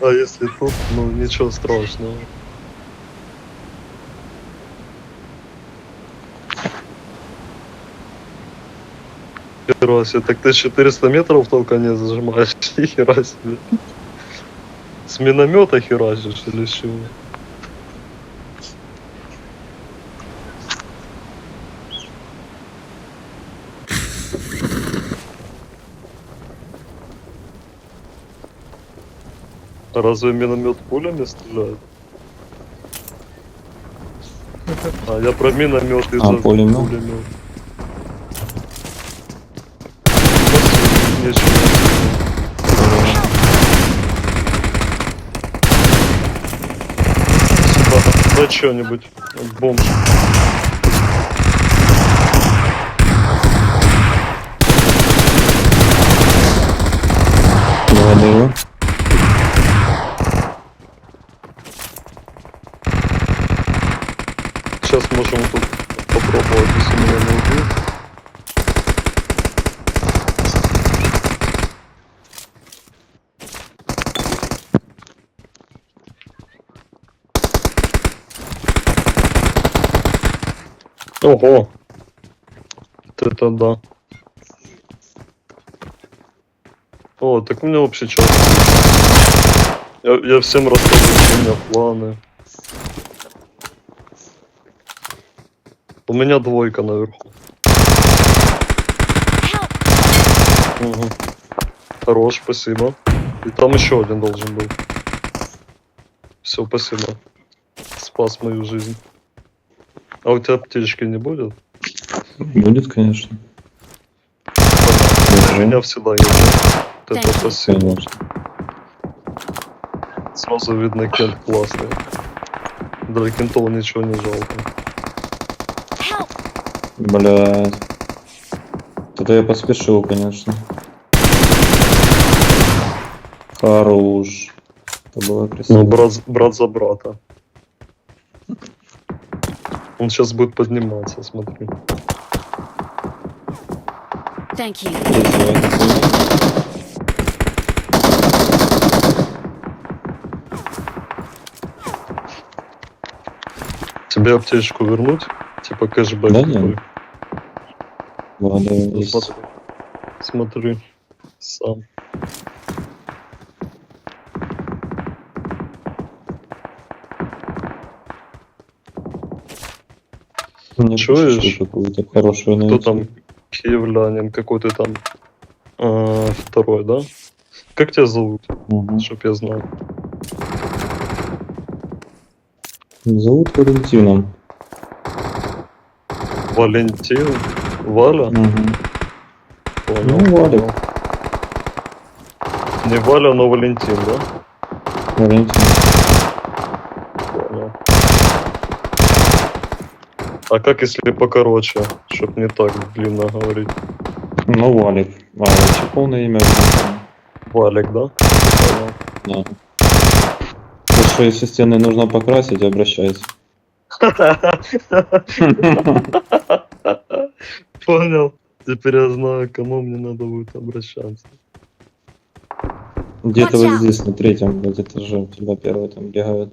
А если тут, ну ничего страшного. Хера себе, так ты 400 метров только не зажимаешь, хера себе. С миномета херачишь или с чего? Разве миномет пулями стреляет? А, я про миномет и А, за пулемет? Сюда, дай что-нибудь. Бомж. Благодарю. Сейчас можем тут попробовать, если меня не убьют. Ого! Вот это да. О, так у меня вообще чат. Я, я всем рассказываю, что у меня планы. У меня двойка наверху. Угу. Хорош, спасибо. И там еще один должен был. Все, спасибо. Спас мою жизнь. А у тебя аптечки не будет? Будет, конечно. У меня всегда есть. Вот это спасибо. Сразу видно, кент классный. Для кентов ничего не жалко. Блядь. Это я поспешил, конечно. Хорош. Это было красиво. Ну, брат, брат за брата. Он сейчас будет подниматься, смотри. Thank you. Тебе аптечку вернуть? Типа кэшбэк Да такой. нет. Ладно. Смотри. Смотри. Сам. Мне Чуешь? какую-то хорошую Кто найти. там? Киевлянин какой-то там. а, второй, да? Как тебя зовут? Мгм. Чтоб я знал. Зовут Валентином. Валентин? Валя? Мгм. Понял, Ну, Валя. понял. Не Валя, но Валентин, да? Валентин. Понял. А как если покороче, чтоб не так длинно говорить? Ну, Валик. А, вообще полное имя. Валик, да? Да. Если, если стены нужно покрасить, обращайся. Понял. Теперь я знаю, кому мне надо будет обращаться. Где-то вот здесь, на третьем блядь, этаже, у тебя первый там бегают.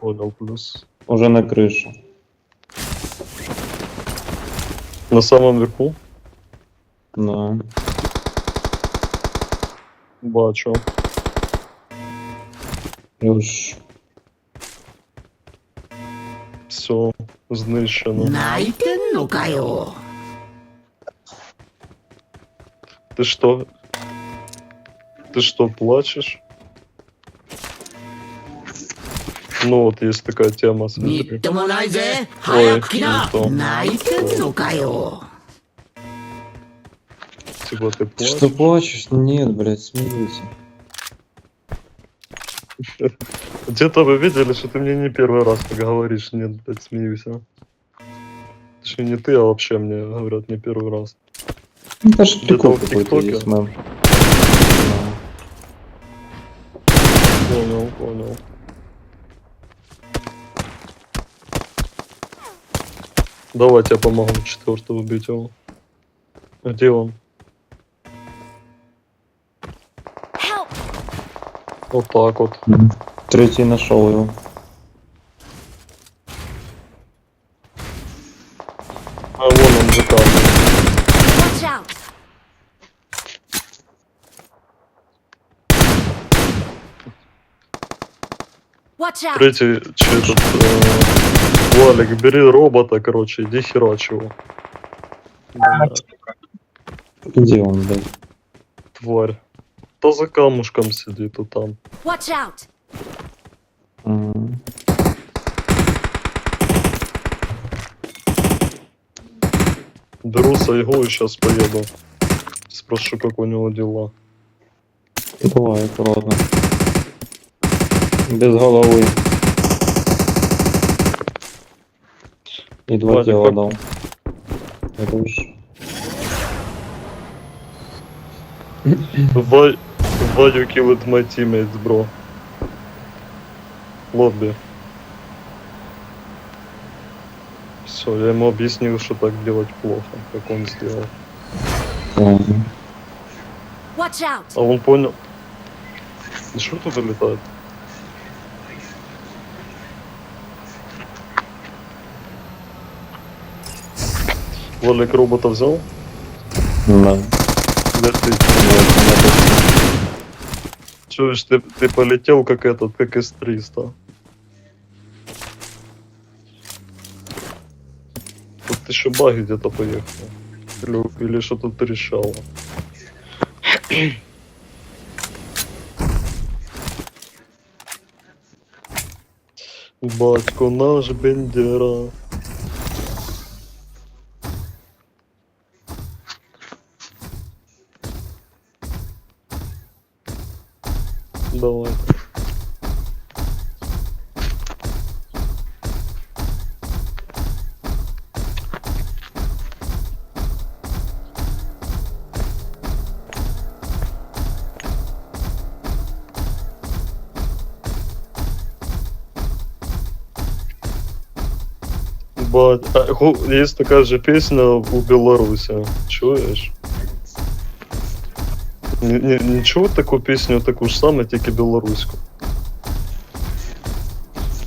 Понял, плюс. Уже на крыше. На самом верху? Да. Бачу. Уж. Все знищено. Найте ну кайо. Ты что? Ты что, плачешь? Ну вот есть такая тема. Ой, ну то. Типа ты плачешь? Что плачешь? Нет, блядь, смеюсь. Где-то вы видели, что ты мне не первый раз так говоришь, нет, блядь, смеюсь. А? Точнее, не ты, а вообще мне говорят не первый раз. Ну, даже прикол какой-то есть, мэм. Понял, понял. Давайте я помогу четвертого убить его. Где он? Help! Отак от. Мгм. Третий нашел его. А вон он за камнем. Watch out! Watch out! Третий, че этот, э, Валик, бери робота, короче, иди херач его. Где он, блядь? тварь. Та за камушком сидит, то там. Watch out! М. Беру Сайгу и сейчас поеду. Спрошу, как у него дела. Давай, аккуратно. Без головы. И два Вадик, тела дал. Хорош. Why, why you killed my teammates, bro? Лобби. Все, я ему объяснил, что так делать плохо, как он сделал. Ладно. Watch out! А он понял. Что тут летает? Валик робота взял? Да. Летит. Вот, я Чуешь, ты, ты полетел как этот, как С-300. Тут еще баги где-то поехал. Или, или что-то трещало. Батько наш бендера. Бать, а, ху- есть такая же песня у Беларуси. Чуєш? Не, не, не чув таку пісню, таку ж саме, тільки білоруську.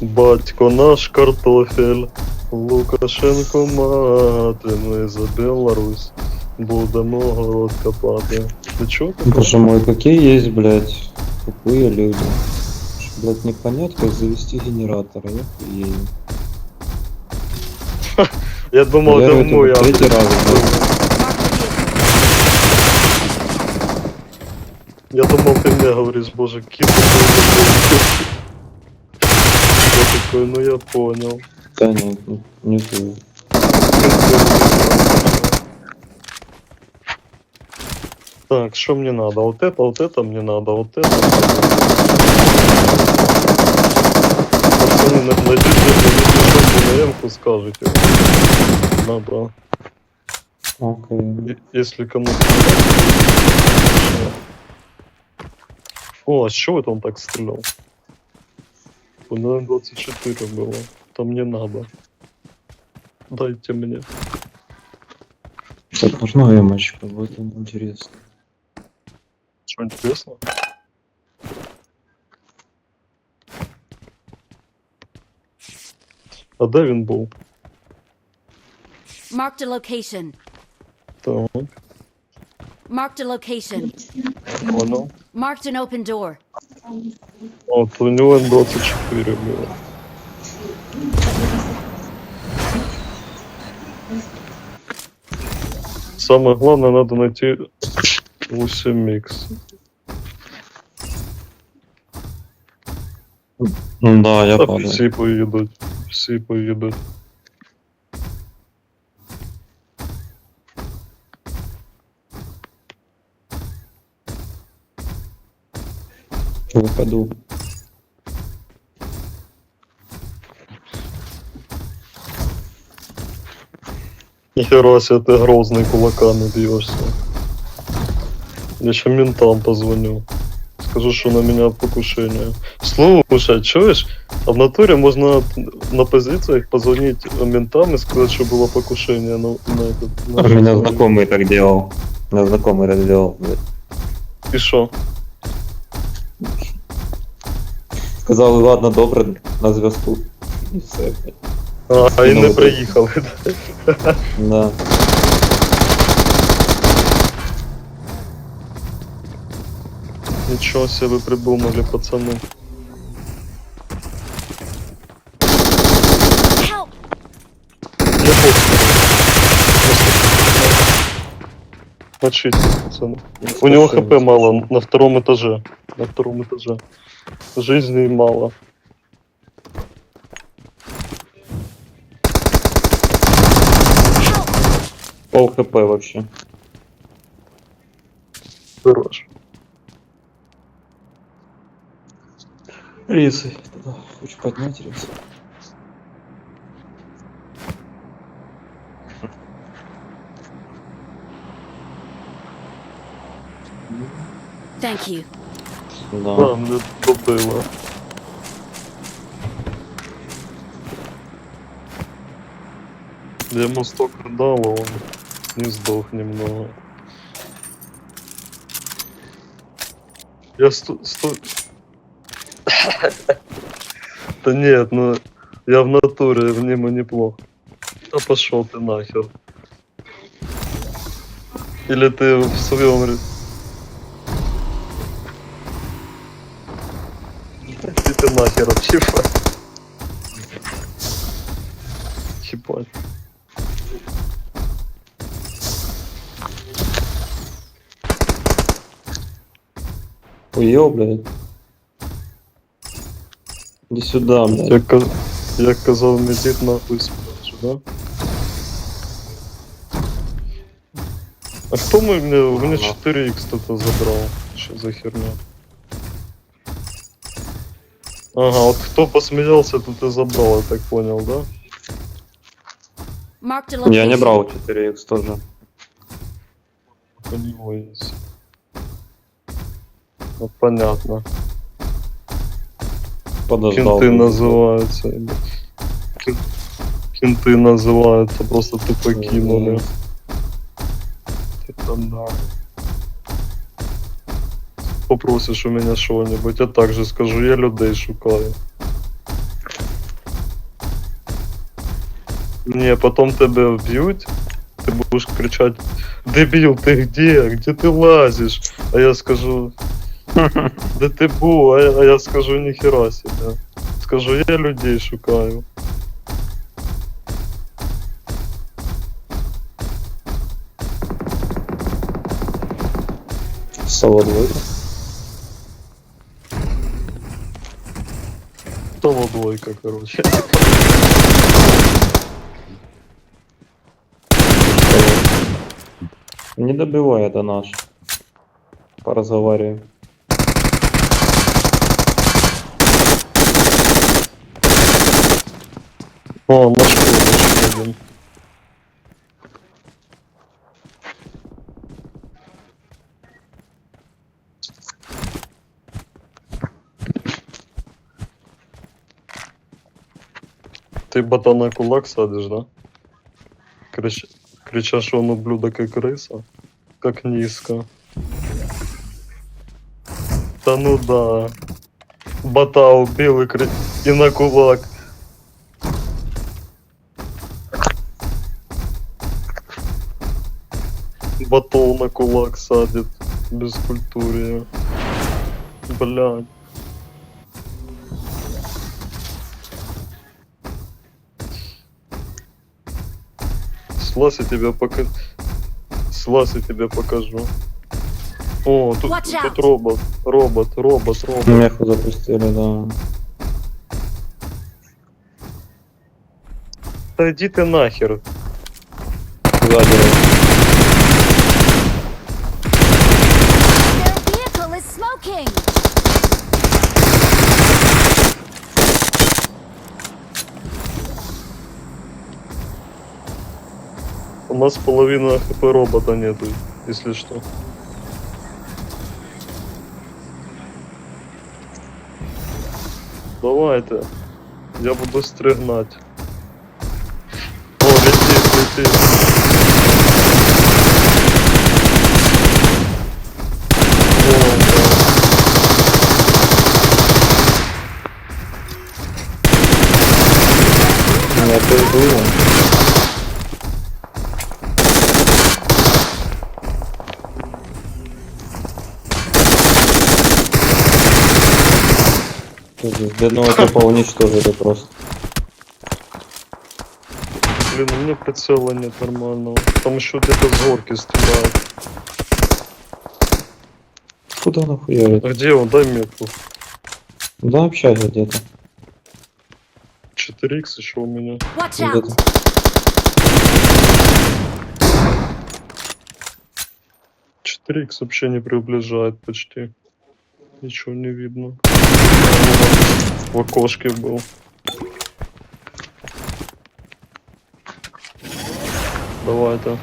Батько наш картофель, Лукашенко мати, ми за Білорусь. Будемо город копати. Ти чув таке? Боже мой, какие есть, блядь, тупые люди. Что, Блядь, не понять, как завести генератор, я хуею. Я думав, Я давно это я. третий раз, блядь. Я думал, ты мне говоришь, боже, кит. Я такой, ну я понял. Да нет, не, не знаю. Так, что мне надо? Вот это, вот это мне надо, вот это. Пацаны, на- найдите, найдите на эмку, Скажете. Надо. Окей. Если кому-то. О, а с чего это он так стрелял? У меня 24 было. Там не надо. Дайте мне. Так, нужна эмочка, будет интересно. Что интересно? А де він був? Marked a location. Так, Marked a location. понял. Marked an open door. От у него М24 было. Самое главное, надо найти 8 микс. Ну да, я Та падаю. всі поїдуть. Всі поїдуть. Выпаду. Нихера себе ты грозный кулаками бьешься. Я еще ментам позвоню. Скажу, что на меня покушение. Слушай, чуешь? А в натуре можно на позициях позвонить ментам и сказать, что было покушение на, на этот... на У меня знакомый так делал. У меня знакомый так делал. И что? Сказали, ладно, добре, на зв'язку. І все, блядь. А, і не Ну, приїхали. Да. Нічого себе придумали, пацани. Help! Я хочу. Мочите, пацаны. У него хп мало на втором этаже. На втором этаже. Жизни мало. Пол хп вообще. Хорош. Рисы. Хочешь поднять рис? Thank you. Да. Да, мене добило. Я ему столько дал, а он не сдох немного. Я сто... сто... Да нет, ну я в натуре, в нему неплохо. Да пошел ты нахер. Или ты в своем... нахер, типа. Ебать. Уел, блядь. Иди сюда, Я, блядь. каз... я казав, медит нахуй спрячу, да? А кто мы мне, у меня Ага. 4х кто-то забрал? Что за херня? Ага, вот кто посмеялся, тут и забрал, я так понял, да? Я не брал 4х тоже. У него есть. Ну, понятно. Подождал. Кенты называются. Кенты называются, просто тупо кинули. Это да. Попросиш у мене що-небудь, я так же скажу, я людей шукаю. Не, потом тебе вб'ють, ти будеш кричати, дебіл, ти где? Где ти лазиш? А я скажу, де ти був? А я, а я скажу, ніхера себе. Скажу, я людей шукаю. Солодвой. Того двойка, короче. Не добивай, это наш. Поразговариваем. О, наш наш один. Ты бота на кулак садишь, да? Крич... Крича, что он ублюдок и крыса? Как низко. Да ну да. Бота убил и, кри... и на кулак. Батол на кулак садит. Без культуры. Блядь. Слаз я тебе пока... Слаз я тебе покажу. О, тут, Watch тут робот, робот, робот, робот. Меху запустили, да. Да иди ты нахер. Сзади. нас половина хп робота нету, если что. Давайте. Я буду стригнать. О, летит, летит. Я пойду. Перейду. Бедного типа уничтожили просто. Блин, у меня прицела нет нормального. Там еще где-то с горки стреляют. Куда нахуярит? А где он? Дай метку. Да, общага где-то. 4х еще у меня. Watch out! Где-то. Х вообще не приближает почти. Ничего не видно. В окошке был. Давай-то.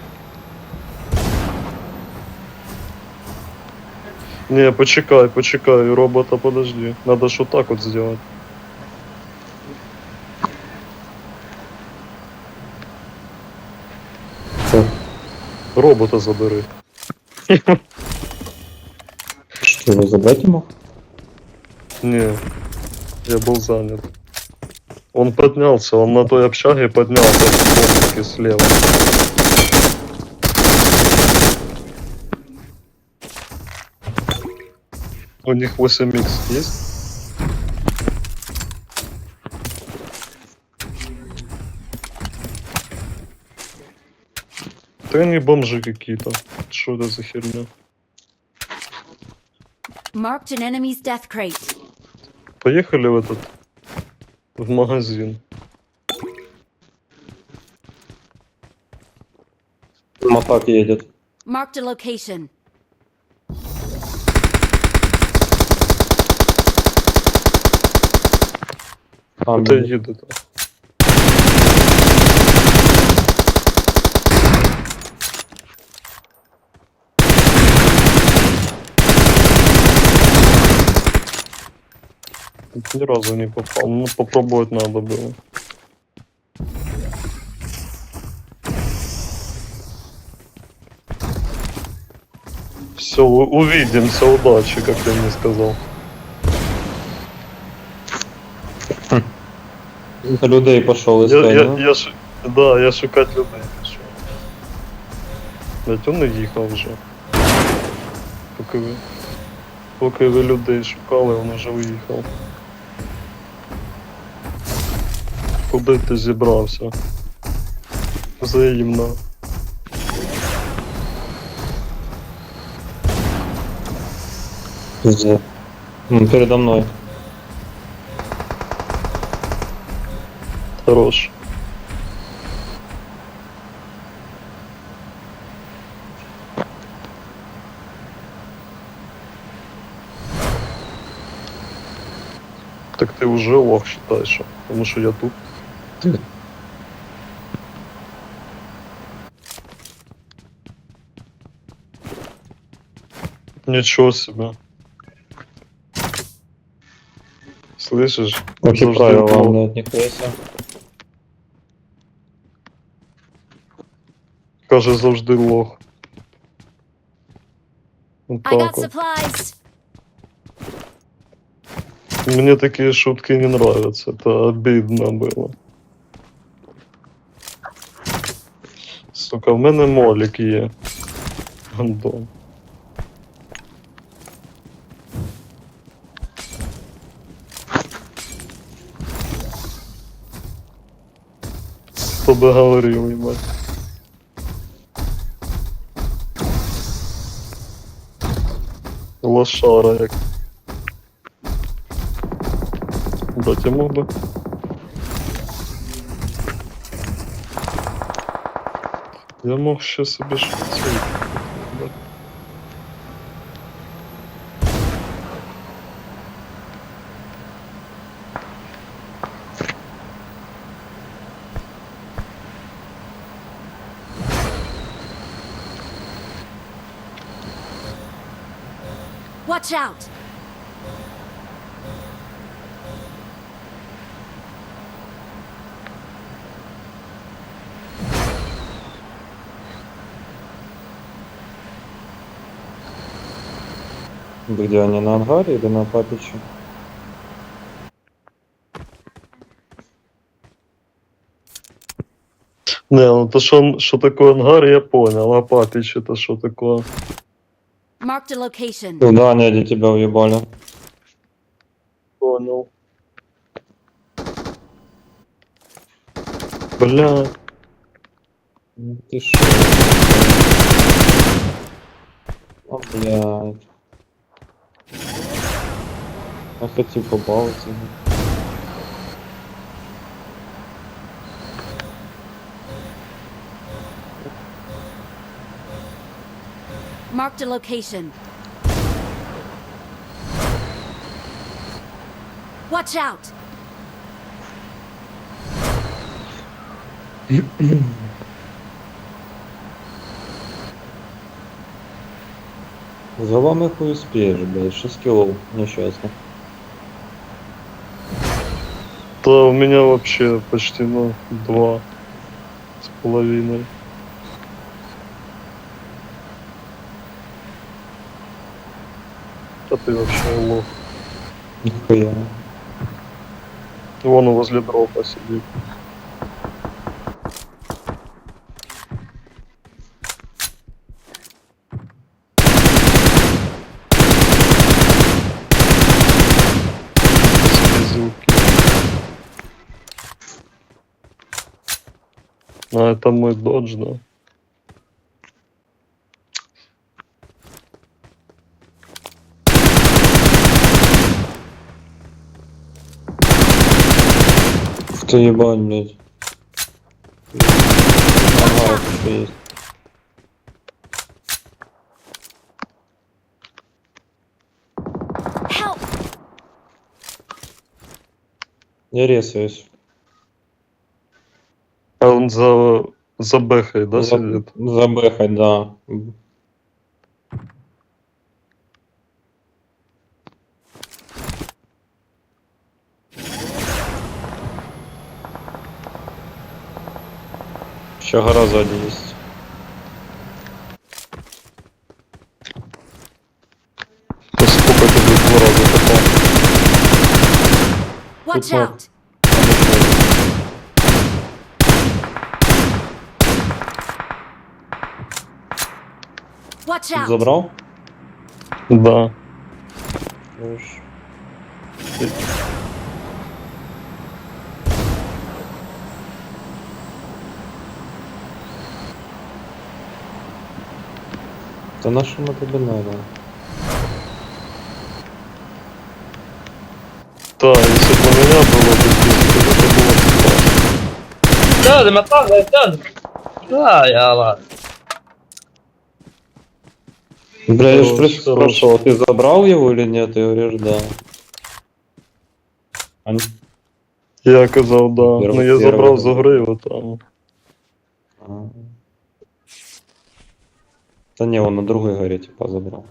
Не, почекай, почекай, робота подожди. Надо ж вот так вот сделать. Что? Робота забери. Что, его забрать не мог? Не, я был занят. Он поднялся, он на той общаге поднялся в комнатке слева. У них 8х есть? Да они бомжи какие-то. Что это за херня? Marked an enemy's death crate. Поехали в этот в магазин. Мотак едет. Marked a location. Там Это едет. Ни разу не попал. Ну, попробовать надо было. Все, увидимся, удачи, как ты мне сказал. За людей пошел Я, искать, я, да? я, ш... Да, я шукать людей пішов. Блять, он не їхав вже. Поки ви. Поки ви людей шукали, він вже уїхав. побити зібрався. Взаємно. Пизде. Ну, передо мной. Хорош. Так ты уже лох считаешь, потому что я тут. Ничего себе. Слышишь? Правило, було. блядь, нихуя себе. Каже, завжди лох. От I got так от. Мне такие шутки не нравятся. Это обидно было. В мене молік є. Гандон. Хто би говорив, їбать. Лошара як. Блять, я мог би. Я мог ще собі щось цей. блядь. Watch out! Где они, на ангаре или на папиче? Не, ну то что, что такое ангар, я понял. А папич это что такое? Marked a location. Куда они они тебя уебали? Понял. Бля, Ну Ты шо? О, блядь. Я хотел побаловаться. Marked a location. Watch out! За вами хуй успеешь, блядь. 6 килов. Несчастно. Да у меня вообще почти, ну, два с половиной. А ты вообще лох. Нихуя. Вон возле дропа сидит. А, это мой додж, да? Ух ты ебать, блядь. Ага, что есть. Я резаюсь. А он за, за бэхой, да, За- сидит? Забэхать, да. Еще гора сзади есть. Да сколько тебе два раза попал? Watch Тут out! Забрал? Да. Хорош. Да на что мы тебе надо? Да, если бы у меня было бы здесь, то это было бы классно. Död mig fan, död! Да, jävlar. Бля, я же просто спрашивал, ты забрал его или нет? Ты говоришь, да. А Я казав, да. Первый- ну я первый забрав был. з гри його там. А. Да не, он на другой горе типа забрал.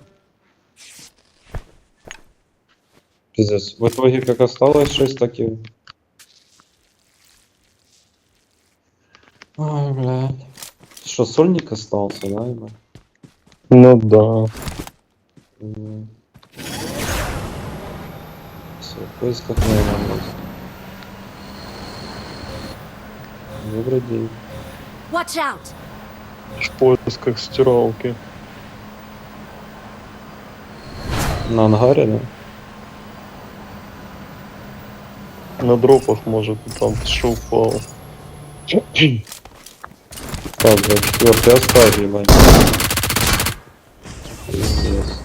Пиздец. В итоге как осталось 6 таких. Ой, блядь. Что, сольник остался, да, ебать? Ну да. Все, в поисках наверное. Добрый день. Watch out! В поисках стиралки. На ангаре, да? На дропах може там що впало. Так, да, четвертый оставь, ебать. Пиздец.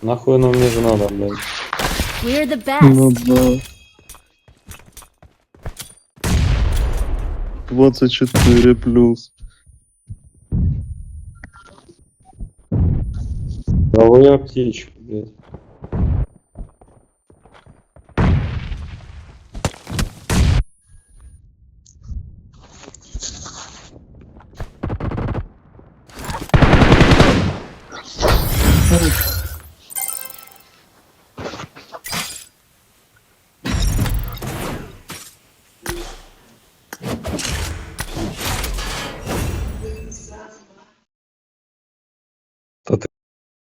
Нахуй оно мне же надо, блядь. We're the best! да. 24 плюс. Правую аптечку, блядь.